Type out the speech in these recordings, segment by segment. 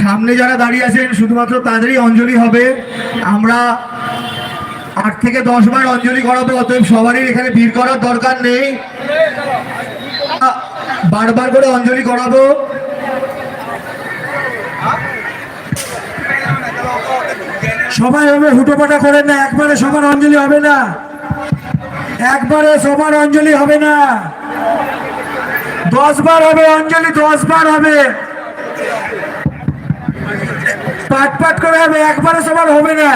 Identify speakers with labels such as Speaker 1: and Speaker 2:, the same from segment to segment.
Speaker 1: সামনে যারা দাঁড়িয়ে আছেন, শুধুমাত্র তাদেরই অঞ্জলি হবে। আমরা আট থেকে দশ বার অঞ্জলি করাবো, অতএব সবারই এখানে ভিড় করার দরকার নেই। বারবার করে অঞ্জলি করাবো।
Speaker 2: সবাই হবে হুটোপাটা করেন না, একবারে সবার অঞ্জলি হবে না। একবারে সবার অঞ্জলি হবে না। দশ বার হবে অঞ্জলি দশ বার হবে। পাট পাট করে হবে একবারে সবার হবে না।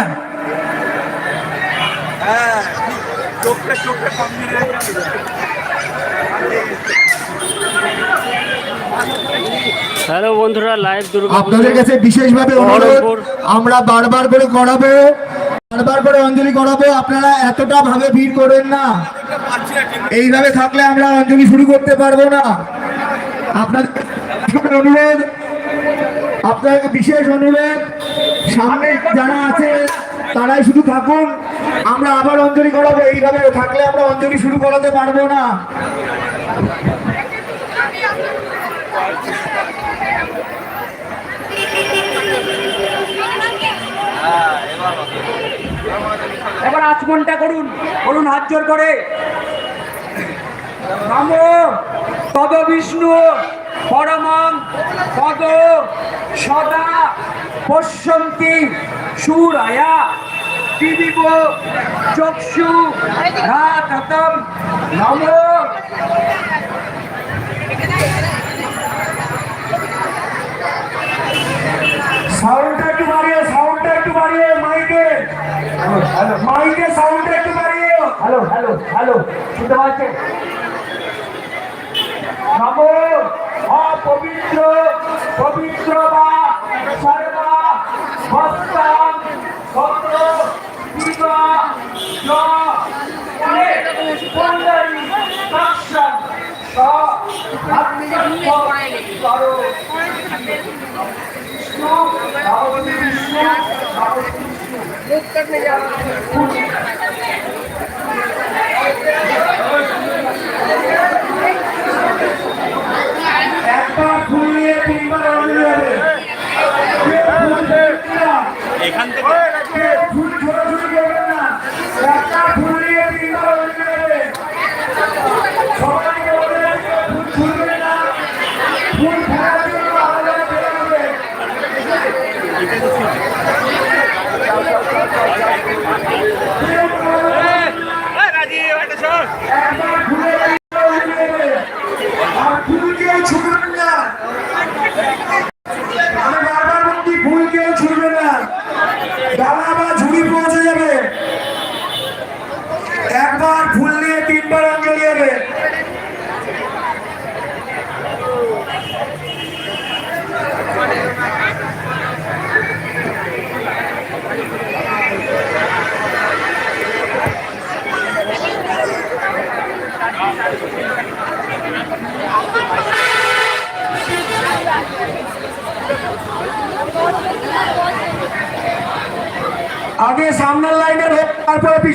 Speaker 3: হ্যালো বন্ধুরা লাইভ
Speaker 1: আপনাদের কাছে বিশেষভাবে অনুরোধ আমরা বারবার করে করাবো বারবার করে অঞ্জলি করাবো, আপনারা এতটা ভাবে ভিড় করেন না। এইভাবে থাকলে আমরা অঞ্জলি শুরু করতে পারব না। আপনাদের অনুরোধ, আপনাদের বিশেষ অনুরোধ, সামনে যারা আছে, তারাই শুধু থাকুন। আমরা আবার অঞ্জলি করাবো, এইভাবে থাকলে আমরা অঞ্জলি শুরু করাতে পারব না।
Speaker 4: এবার আচমনটা করুন করুন হাত জোর করে। নম পদ বিষ্ণু পরমং পদ, সদা, পশ্যন্তি, সুরায়া দিদিব চক্ষু রাতম নম
Speaker 2: সাউন্ডটা একটু বাড়িয়ে সাউন্ডটা একটু বাড়িয়ে মাইকে মাইকে সাউন্ডটা একটু বাড়িয়ে
Speaker 4: হ্যালো হ্যালো হ্যালো শুনতে পাচ্ছেন? নম অপবিত্র পবিত্র বা সর্বা ভক্তাং ভক্ত দিবা জ বিষ্ণু ভগবতী বিষ্ণু ভগবতী বিষ্ণু
Speaker 2: একবার আগে সামনের লাইনের হোক তারপরে।